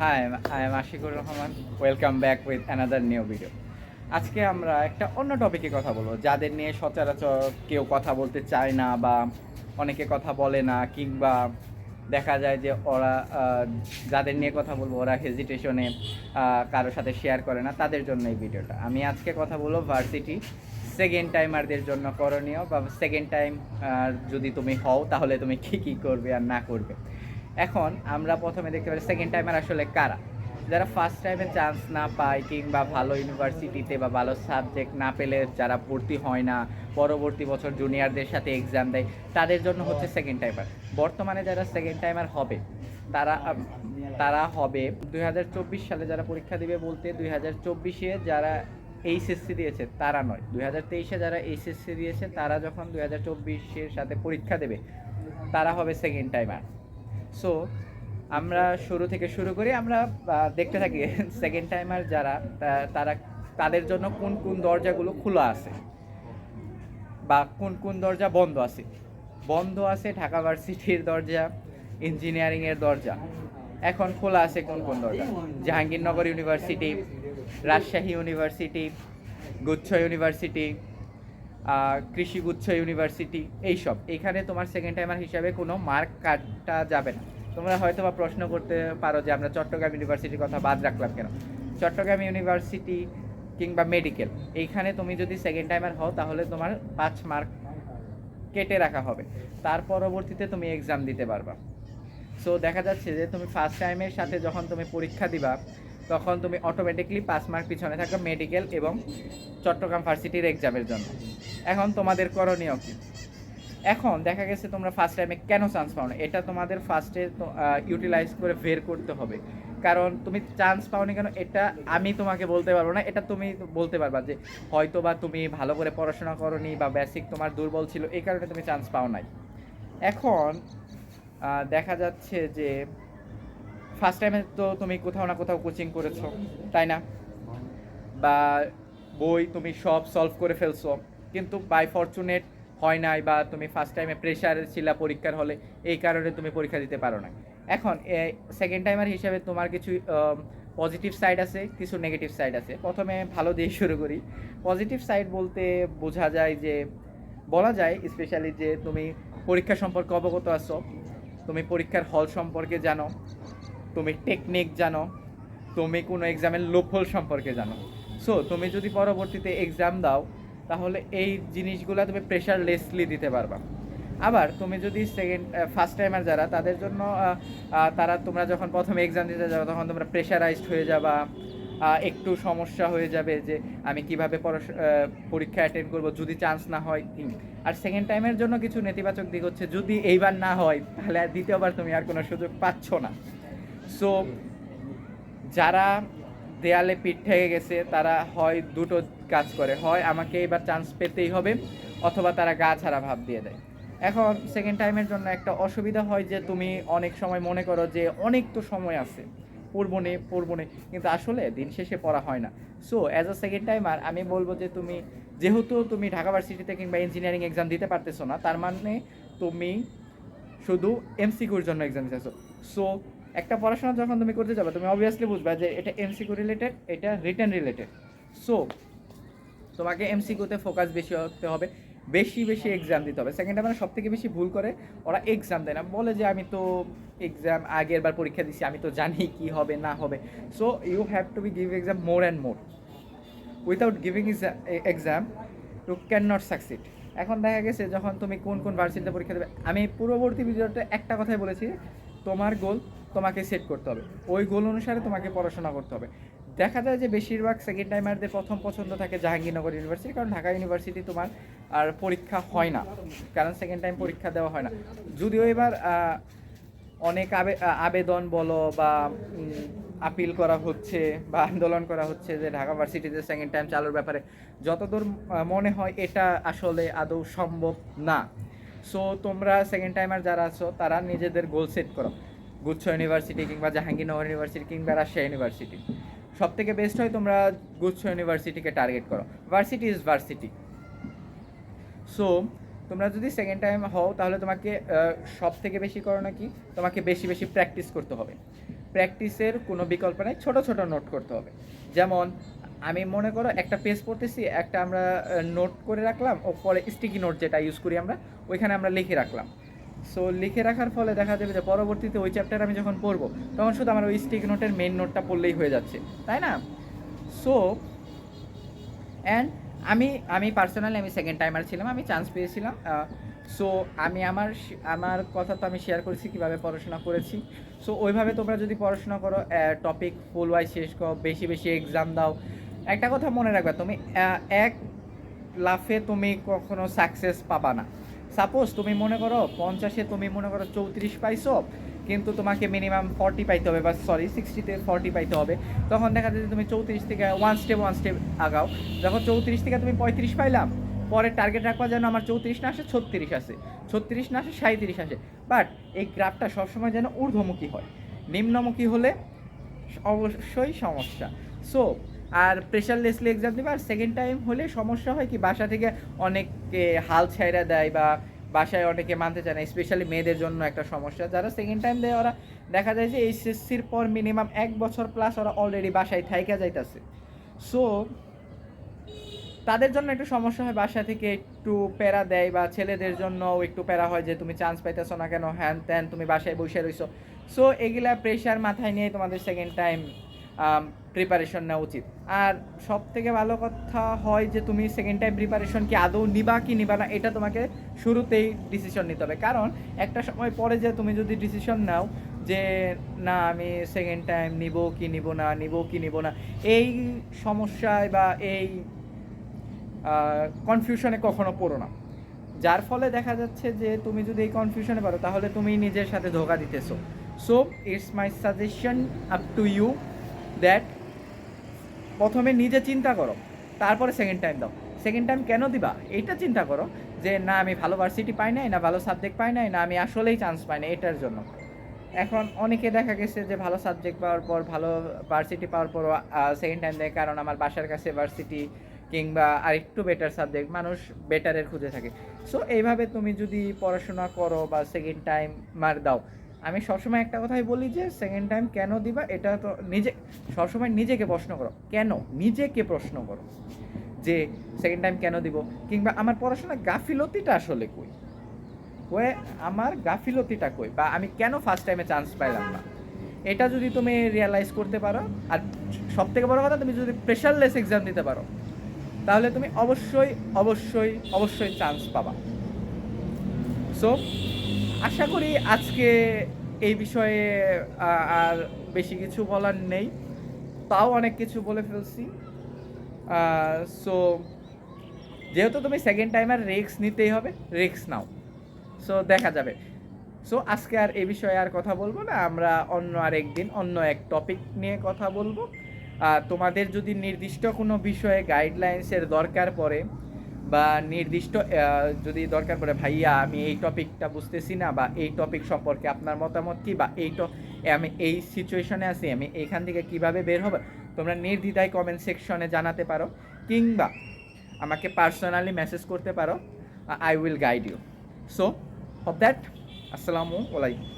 Hi I am Ashikur Rahman welcome back with another new video আজকে আমরা একটা অন্য টপিকে কথা বলব, যাদের নিয়ে সচরাচর কেউ কথা বলতে চায় না বা অনেকে কথা বলে না, কিংবা দেখা যায় যে ওরা যাদের নিয়ে কথা বলব, ওরা হেজিটেশনে কারোর সাথে শেয়ার করে না, তাদের জন্য এই ভিডিওটা আমি আজকে কথা বলব ভার্সিটি সেকেন্ড টাইমারদের জন্য করণীয় বা সেকেন্ড টাইম যদি তুমি হও, তাহলে তুমি কী কী করবে আর না করবে। এখন আমরা প্রথমে দেখতে পারি সেকেন্ড টাইমার আসলে কারা? যারা ফার্স্ট টাইমে চান্স না পায় কিংবা ভালো ইউনিভার্সিটিতে বা ভালো সাবজেক্ট না পেলে যারা ভর্তি হয় না, পরবর্তী বছর জুনিয়রদের সাথে এক্সাম দেয়, তাদের জন্য হচ্ছে সেকেন্ড টাইমার বর্তমানে যারা সেকেন্ড টাইমার হবে, তারা তারা হবে দুই হাজার চব্বিশ সালে যারা পরীক্ষা দিবে বলতে দুই হাজার চব্বিশে যারা এইচএসসি দিয়েছে, তারা নয়। দুই হাজার তেইশে যারা এইচএসসি দিয়েছে, তারা যখন দুই হাজার চব্বিশের সাথে পরীক্ষা দেবে, তারা হবে সেকেন্ড টাইমার সো আমরা শুরু থেকে শুরু করি, আমরা দেখতে থাকি সেকেন্ড টাইমার যারা তারা, তাদের জন্য কোন কোন দরজাগুলো খোলা আছে? বা কোন কোন দরজা বন্ধ আছে? বন্ধ আছে ঢাকা ভার্সিটির দরজা ইঞ্জিনিয়ারিংয়ের দরজা। এখন খোলা আছে কোন কোন দরজা? জাহাঙ্গীরনগর ইউনিভার্সিটি, রাজশাহী ইউনিভার্সিটি, গুচ্ছ ইউনিভার্সিটি আহ, কৃষি গুচ্ছ ইউনিভার্সিটি এইসব। এখানে তোমার সেকেন্ড টাইমার হিসাবে কোনো মার্ক কাটা যাবে না। তোমরা হয়তো বা প্রশ্ন করতে পারো যে আমরা চট্টগ্রাম ইউনিভার্সিটির কথা বাদ রাখলাম কেন? চট্টগ্রাম ইউনিভার্সিটি কিংবা মেডিকেল এইখানে তুমি যদি সেকেন্ড টাইমার হও তাহলে তোমার পাঁচ মার্ক কেটে রাখা হবে। তার পরবর্তীতে তুমি এক্সাম দিতে পারবা। সো দেখা যাচ্ছে যে তুমি ফার্স্ট টাইমের সাথে যখন তুমি পরীক্ষা দিবা তখন তুমি অটোমেটিকলি পাঁচ মার্ক পিছনে থাকবে মেডিকেল এবং চট্টগ্রাম ভার্সিটির এক্সামের জন্য। এখন তোমাদের করণীয় কি? এখন দেখা গেছে তোমরা ফার্স্ট টাইমে কেন চান্স পাও না এটা তোমাদের ফার্স্টে ইউটিলাইজ করে বের করতে হবে। কারণ তুমি চান্স পাওনি কেন? এটা আমি তোমাকে বলতে পারব না, এটা তুমি বলতে পারবা যে হয়তো বা তুমি ভালো করে পড়াশোনা করনি বা বেসিক তোমার দুর্বল ছিল, এই কারণে তুমি চান্স পাও নাই। এখন দেখা যাচ্ছে যে ফার্স্ট টাইমে তো তুমি কোথাও না কোথাও কোচিং করেছ, তাই না? বা বই তুমি সব সলভ করে ফেলছো, কিন্তু বাই ফরচুনেট হয় নাই বা তুমি ফার্স্ট টাইমে প্রেশার ছিল পরীক্ষার হলে, এই কারণে তুমি পরীক্ষা দিতে পারো না এখন সেকেন্ড টাইমার হিসাবে তোমার কিছু পজিটিভ সাইড আছে, কিছু নেগেটিভ সাইড আছে। প্রথমে ভালো দিয়ে শুরু করি। পজিটিভ সাইড বলতে বোঝা যায় যে, বলা যায় স্পেশালি যে তুমি পরীক্ষা সম্পর্কে অবগত আছো, তুমি পরীক্ষার হল সম্পর্কে জানো তুমি টেকনিক জানো, তুমি কোনো এক্সামের লোফল সম্পর্কে জানো। সো তুমি যদি পরবর্তীতে এক্সাম দাও, তাহলে এই জিনিসগুলো তুমি প্রেশার লেসলি দিতে পারবা। আবার তুমি যদি সেকেন্ড ফার্স্ট টাইমার যারা, তাদের জন্য তারা তোমরা যখন প্রথমে এক্সাম দিতে যাবে, তখন তোমরা প্রেশারাইজড হয়ে যাবা একটু সমস্যা হয়ে যাবে যে আমি কীভাবে পরীক্ষা অ্যাটেন্ড করব, যদি চান্স না হয়। আর সেকেন্ড টাইমের জন্য কিছু নেতিবাচক দিক হচ্ছে, যদি এইবার না হয়, তাহলে দ্বিতীয়বার তুমি আর কোনো সুযোগ পাচ্ছ না। সো যারা দেয়ালে পিঠ থেকে গেছে, তারা হয় দুটো কাজ করে। হয় আমাকে এবার চান্স পেতেই হবে, অথবা তারা গা ছাড়া ভাব দিয়ে দেয়। এখন সেকেন্ড টাইমের জন্য একটা অসুবিধা হয় যে, তুমি অনেক সময় মনে করো যে, অনেক তো সময় আছে। পড়ব নে নে, কিন্তু আসলে দিন শেষে পড়া হয় না। So as a second timer আমি বলব যে, তুমি যেহেতু তুমি ঢাকা ভার্সিটিতে কিংবা ইঞ্জিনিয়ারিং এক্সাম দিতে পারতেছো না, তার মানে তুমি শুধু এমসিকিউর জন্য এক্সাম দিতেছো। সো একটা পড়াশোনা যখন তুমি করতে যাবে, তুমি অবভিয়াসলি বুঝবা যে এটা এমসিকিউ রিলেটেড এটা রিটার্ন রিলেটেড সো তোমাকে এমসিকিউতে ফোকাস বেশি হতে হবে, বেশি বেশি এক্সাম দিতে হবে। সেকেন্ড মানে সব থেকে বেশি ভুল করে ওরা এক্সাম দেয় না। বলে যে আমি তো এক্সাম আগের বার পরীক্ষা দিছি, আমি তো জানি কি হবে, না হবে। So you have to be give exam more and more without giving exam to can not succeed এখন দেখা গেছে যখন তুমি কোন কোন ভার্সিটিতে পরীক্ষা দেবে, আমি পূর্ববর্তী ভিডিওতে একটা কথাই বলেছি, তোমার গোল তোমাকে সেট করতে হবে। ওই গোল অনুসারে তোমাকে পড়াশোনা করতে হবে। দেখা যায় যে বেশিরভাগ সেকেন্ড টাইমারদের প্রথম পছন্দ থাকে জাহাঙ্গীরনগর ইউনিভার্সিটি কারণ ঢাকা ইউনিভার্সিটি তোমার আর পরীক্ষা হয় না। কারণ সেকেন্ড টাইম পরীক্ষা দেওয়া হয় না। যদিও এবার অনেক আবে- আবেদন বলো বা আপিল করা হচ্ছে বা আন্দোলন করা হচ্ছে যে ঢাকা ভার্সিটিতে সেকেন্ড টাইম চালুর ব্যাপারে, যতদূর মনে হয় এটা আসলে আদৌ সম্ভব না। সো তোমরা সেকেন্ড টাইমার যারা আছো, তারা নিজেদের গোল সেট করো। গুচ্ছ ইউনিভার্সিটি কিংবা জাহাঙ্গীরনগর ইউনিভার্সিটি কিংবা রাজশাহী ইউনিভার্সিটি। সব থেকে বেস্ট হয় তোমরা গুচ্ছ ইউনিভার্সিটিকে টার্গেট করো। ভার্সিটি ইজ ভার্সিটি সো তোমরা যদি সেকেন্ড টাইম হও, তাহলে তোমাকে সব থেকে বেশি করো নাকি? তোমাকে বেশি বেশি প্র্যাকটিস করতে হবে। প্র্যাকটিসের কোনো বিকল্প নেই, ছোটো ছোটো নোট করতে হবে। যেমন, আমি মনে করো একটা পেজ পড়তেছি, একটা আমরা নোট করে রাখলাম, ও পরে স্টিকি নোট যেটা ইউজ করি আমরা, ওইখানে আমরা লিখে রাখলাম। সো লিখে রাখার ফলে দেখা যাবে যে পরবর্তীতে ওই চ্যাপ্টার আমি যখন পড়ব, তখন শুধু আমার ওই স্টিক নোটের মেইন নোটটা পড়লেই হয়ে যাচ্ছে, তাই না? সো অ্যান্ড আমি আমি পার্সোনালি আমি সেকেন্ড টাইমার ছিলাম, আমি চান্স পেয়েছিলাম সো আমি আমার আমার কথা তো আমি শেয়ার করেছি কীভাবে পড়াশোনা করেছি। সো ওইভাবে তোমরা যদি পড়াশোনা করো টপিক ফুল ওয়াইজ শেষ করো, বেশি বেশি এক্সাম দাও, একটা কথা মনে রাখবে তুমি এক লাফে তুমি কখনো সাকসেস পাবা না। সাপোজ তুমি মনে করো পঞ্চাশে তুমি মনে করো চৌত্রিশ পাইছো, কিন্তু তোমাকে মিনিমাম ফর্টি পাইতে হবে, বা সরি সিক্সটিতে ফর্টি পাইতে হবে। তখন দেখা যায় তুমি চৌত্রিশ থেকে ওয়ান স্টেপ ওয়ান স্টেপ আগাও। যখন চৌত্রিশ থেকে তুমি পঁয়ত্রিশ পাইলাম, পরে টার্গেট রাখবা যেন আমার চৌত্রিশ না আসে, ছত্রিশ আসে। ছত্রিশ না আসে সাঁত্রিশ আসে। বাট এই গ্রাফটা সবসময় যেন ঊর্ধ্বমুখী হয়। নিম্নমুখী হলে অবশ্যই সমস্যা। সো আর প্রেশারলেসলি এক্সাম দিবে, আর সেকেন্ড টাইম হলে সমস্যা হয় কি, বাসা থেকে অনেকে হাল ছাইরা দেয় বা বাসায় অনেকে মানতে চায় না স্পেশালি মেয়েদের জন্য একটা সমস্যা। যারা সেকেন্ড টাইম দেয়, ওরা দেখা যায় যে এইচএসসির পর মিনিমাম এক বছর প্লাস ওরা অলরেডি বাসায় থাইকা যাইতাছে। সো তাদের জন্য একটু সমস্যা হয়, বাসা থেকে একটু প্যারা দেয় বা ছেলেদের জন্য একটু প্যারা হয় যে, তুমি চান্স পাইতেছো না কেন? হ্যান ত্যান, তুমি বাসায় বসে রইছো। সো এগুলা প্রেশার মাথায় নিয়ে তোমাদের সেকেন্ড টাইম প্রিপারেশন নেওয়া উচিত। আর সব থেকে ভালো কথা হয় যে, তুমি সেকেন্ড টাইম প্রিপারেশন কি আদৌ নিবা কি নিবা না, এটা তোমাকে শুরুতেই ডিসিশন নিতে হবে। কারণ একটা সময় পরে যে তুমি যদি ডিসিশন নাও যে, না, আমি সেকেন্ড টাইম নিব কি নিব না, নিব কি নিব না, এই সমস্যায় বা এই কনফিউশনে কখনো পড়ো না। যার ফলে দেখা যাচ্ছে যে, তুমি যদি এই কনফিউশনে পারো তাহলে তুমি নিজের সাথে ধোকা দিতেছো। So it's my suggestion up to you that প্রথমে নিজে চিন্তা করো, তারপরে সেকেন্ড টাইম দাও। সেকেন্ড টাইম কেন দিবা? এইটা চিন্তা করো যে, না, আমি ভালো ভার্সিটি পাই নাই, না ভালো সাবজেক্ট পাই নাই, না, আমি আসলেই চান্স পাই না এটার জন্য। এখন অনেকে দেখা গেছে যে, ভালো সাবজেক্ট পাওয়ার পর, ভালো ভার্সিটি পাওয়ার পর সেকেন্ড টাইম দেয় কারণ আমার বাসার কাছে ভার্সিটি কিংবা আরেকটু বেটার সাবজেক্ট মানুষ বেটারের খুঁজে থাকে। সো এইভাবে তুমি যদি পড়াশোনা করো বা সেকেন্ড টাইম মার দাও আমি সবসময় একটা কথাই বলি যে সেকেন্ড টাইম কেন দিবা, এটা তো নিজে, সবসময় নিজেকে প্রশ্ন করো। কেন? নিজেকে প্রশ্ন করো। যে সেকেন্ড টাইম কেন দিব? কিংবা আমার পড়াশোনা গাফিলতিটা আসলে কই? কয়ে আমার গাফিলতিটা কই? বা আমি কেন ফার্স্ট টাইমে চান্স পাইলাম না? এটা যদি তুমি রিয়ালাইজ করতে পারো, আর সব থেকে বড় কথা, তুমি যদি প্রেশারলেস এক্সাম দিতে পারো, তাহলে তুমি অবশ্যই অবশ্যই অবশ্যই চান্স পাবা। সো আশা করি আজকে এই বিষয়ে আর বেশি কিছু বলার নেই। তাও অনেক কিছু বলে ফেলছি। সো যেহেতু তুমি সেকেন্ড টাইমার রিক্স নিতেই হবে রিক্স নাও। সো দেখা যাবে। সো আজকে আর এই বিষয়ে আর কথা বলব না। আমরা অন্য আর একদিন অন্য এক টপিক নিয়ে কথা বলব। আর তোমাদের যদি নির্দিষ্ট কোনো বিষয়ে গাইডলাইন্সের দরকার পড়ে বা নির্দিষ্ট যদি দরকার পড়ে, ভাইয়া, আমি এই টপিকটা বুঝতেছি না বা এই টপিক সম্পর্কে আপনার মতামত কি বা এই আমি এই সিচুয়েশনে আছি, আমি এইখান থেকে কীভাবে বের হব, তোমরা নির্দ্বিধায় কমেন্ট সেকশনে জানাতে পারো কিংবা আমাকে পার্সোনালি মেসেজ করতে পারো I will guide you so of that আসসালামু আলাইকুম।